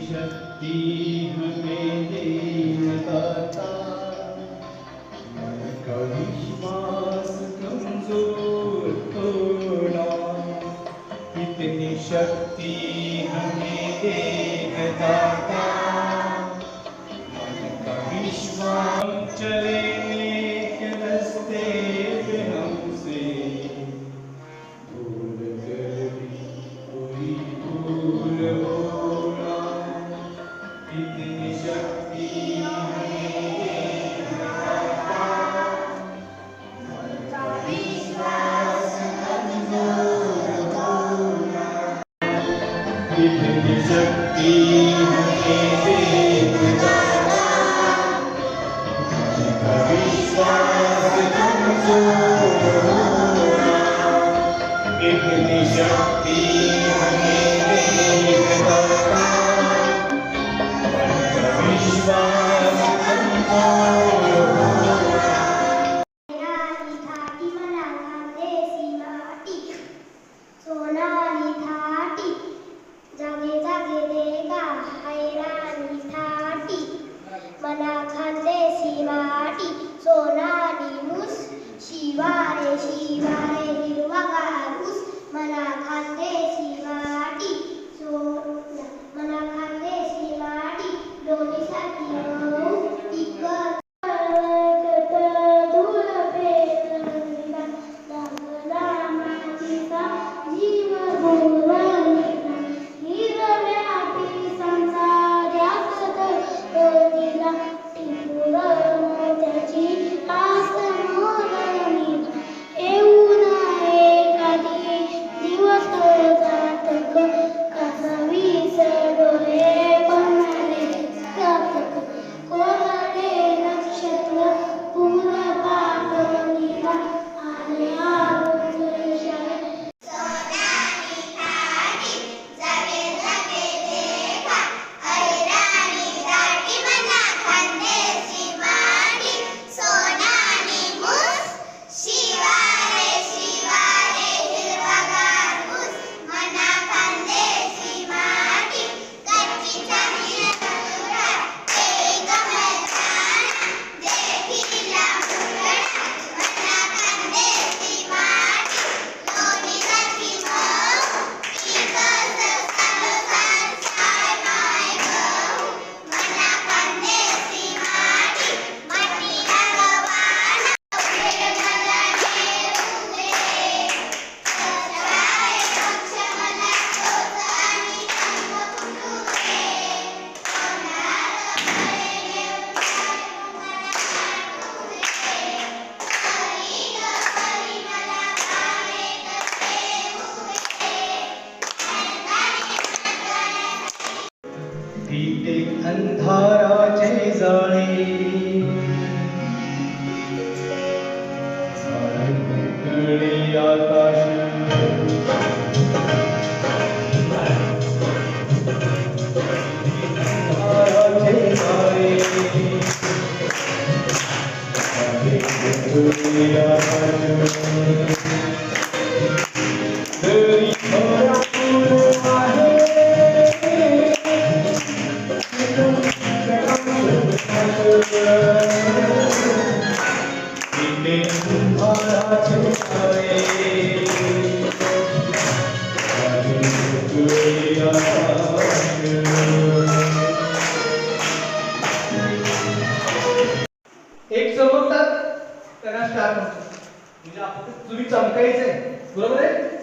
शक्ति हमें दे मन का विश्वास कमज़ोर थोड़ा इतनी शक्ति हमें दे दाता मन का विश्वास चले। इतनी शक्ति हमें दे दाता मन का विश्वास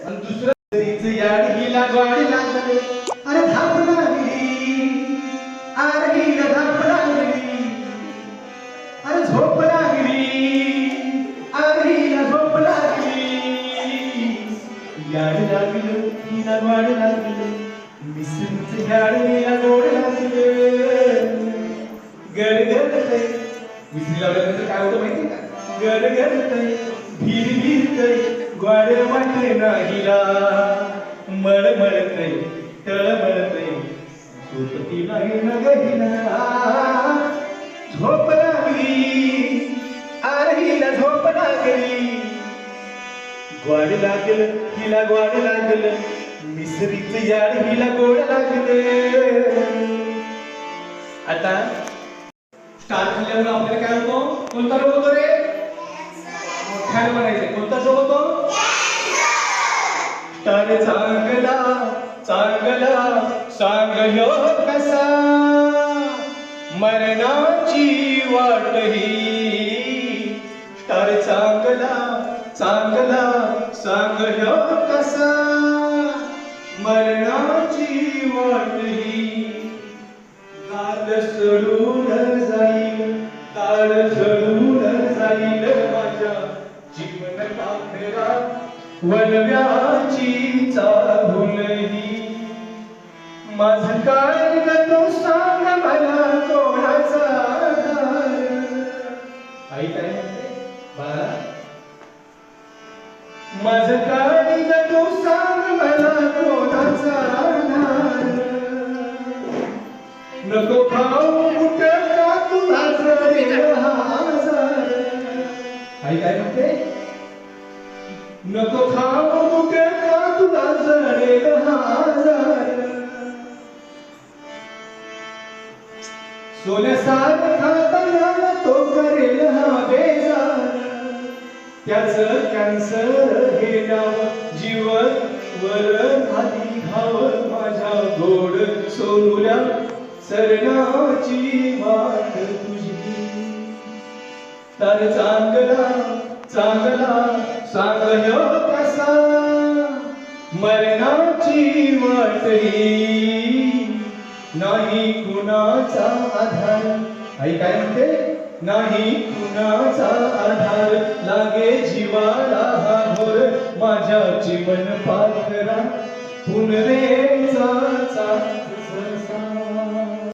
आणि दुसरं तरीच याड गाडी लागली. अरे धाप लागली. अरे धाप लागली. अरे झोप लागली. अरे झोप लागली. याड लागलं हिला गाड लागलं. मिसरीच याड हिला गोड लागलं. गडगडतय. विसरी लावल्यानंतर काय होतं माहिती का? गडगडतय भीर भीर करे गारवट नाहीला. मळमळतय तळमळतय झोपती नाही नगहिला झोप लागली. आरहीला झोप लागली. ग्वाड लागल हिला ग्वाड लागलं. मिसरीच याड हिला गोड लागले. आता स्टार खाल्ल्यामुळे आपल्याला काय होतो? कोणता रोग होतो रे? मोठ्या म्हणायचं कोणता रोग होतो? तर चांगला चांगला सांगलो कसा? मरणाची वाट ही. तर चांगला चांगला सांगलो कसा? मरणाची वाट माझ काय तू सांग मला कोणाचा आधार? आई काय म्हणते? बाळा? माझ काय तू सांग मला कोणाचा नको खाऊ कुठं का तुला जरेल आई काय म्हणते? नको खाऊ कुठे का तुला जरेल हजार सोन्यासारखा तयार तो करेल हा बेजार. त्याच कॅन्सर हे नाव जीवन वर खाली घाव माझ्या गोड सोनुल्या सरणाची वाट तुझी. तर चांगला चांगला सांगयो कसा? मरणाची वाट ही नाही कुणाचा आधार. आई काय म्हणते? नाही कुणाचा आधार. लागे जीवाला हा घोर माझ्या जीवन पाखरा पुनरेचा